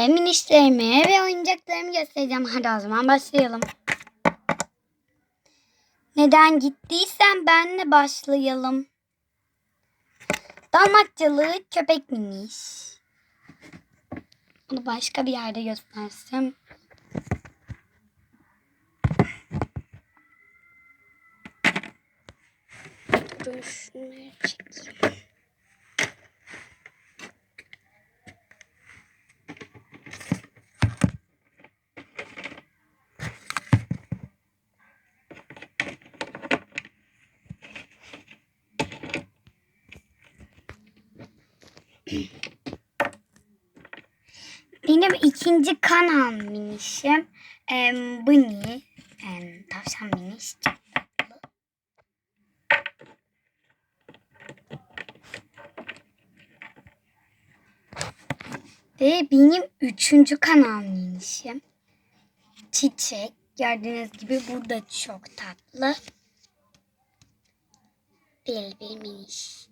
e, minişlerimi ve oyuncaklarımı göstereceğim. Hadi o zaman başlayalım. Neden gittiysen benle başlayalım. Dalmatçalı köpek miniş. Onu başka bir yerde göstersem. Dur çekeyim. Benim ikinci kanal minişim. Em, Bunny. Em, tavşan miniş. Ve benim üçüncü kanal minişim. Çiçek. Gördüğünüz gibi burada çok tatlı. Bir miniş.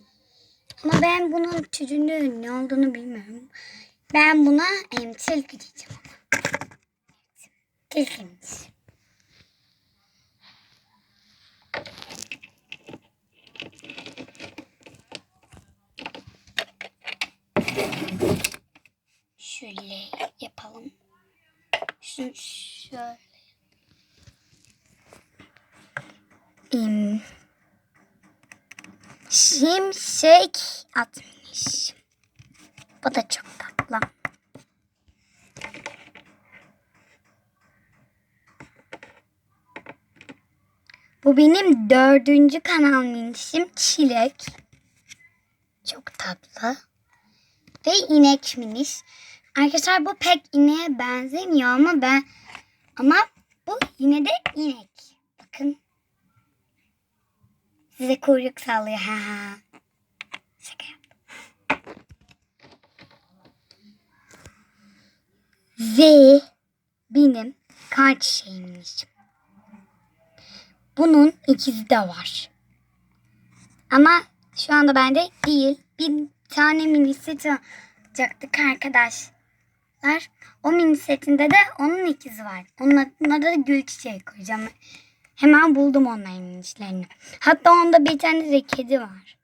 Ama ben bunun türünün ne olduğunu bilmiyorum. Ben buna em, tilki diyeceğim. Tilkimiz. Şöyle yapalım. Şunu şöyle. Em, Şimşek atmış. Bu da çok tatlı. Bu benim dördüncü kanal minişim Çilek. Çok tatlı. Ve inek miniş. Arkadaşlar bu pek ineğe benzemiyor ama ben ama bu yine de inek. Bakın. Size kuyruk sallıyor. Ha ha. Şaka yaptım. Benim kaç şeymiş. Bunun ikizi de var. Ama şu anda bende değil. Bir tane mini set alacaktık arkadaşlar. O mini setinde de onun ikizi var. Onun adına da gül çiçeği koyacağım. Hemen buldum onların minişlerini. Hatta onda bir tane de kedi var.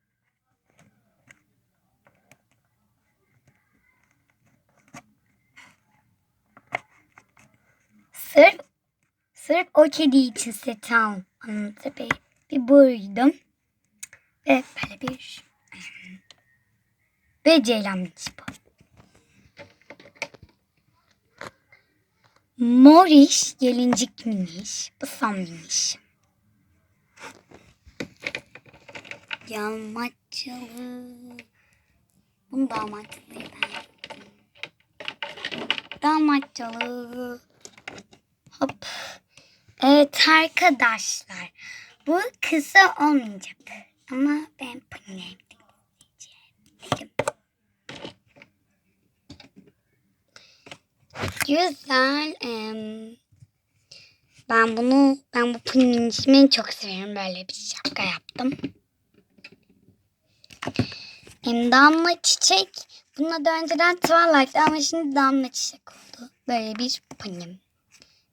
Sırf, sırf o kedi için set aldım. Tabii bir buydum. Ve böyle bir ve ceylan miniş Moriş gelincik miniş. Son miniş. Dalmatçalı. Bunu dalmatçalı ben. Dalmatçalı. Hop. Evet arkadaşlar. Bu kısa olmayacak. Ama ben bunu diyeceğim. Güzel. em, ben bunu ben bu pinin ismini çok severim. Böyle bir şapka yaptım. Em, damla çiçek. Bununla da önceden Twilight'ti ama şimdi damla çiçek oldu. Böyle bir pinim.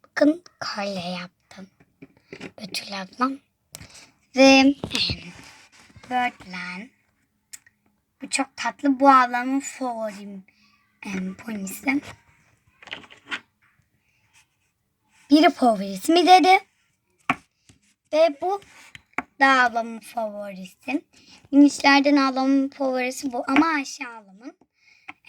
Bakın kolye yaptım. Betül ablam. Ve Birdland. Bu çok tatlı. Bu ablamın favorim ponisi. Biri favorisi mi dedi. Ve bu da ablamın favorisi. Minişlerden ablamın favorisi bu ama Ayşe ablamın.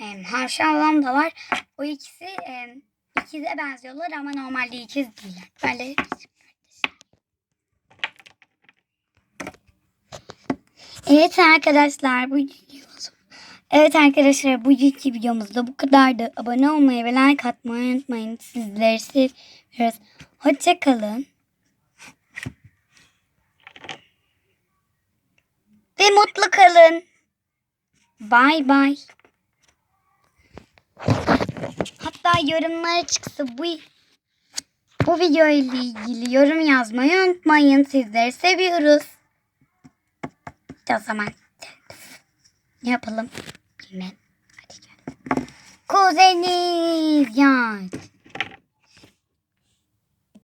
Em, Ayşe ablam da var. O ikisi em, ikize benziyorlar ama normalde ikiz değiller. Böyle Evet arkadaşlar bu. Evet arkadaşlar bugünkü videomuzda bu kadardı. Abone olmayı ve like atmayı unutmayın. Sizleri seviyoruz. Hoşçakalın. Ve mutlu kalın. Bay bay. Hatta yorumlara çıksa bu bu video ile ilgili yorum yazmayı unutmayın. Sizleri seviyoruz. O zaman ne yapalım? Aynen. Hadi gel. Kuzeniz yani.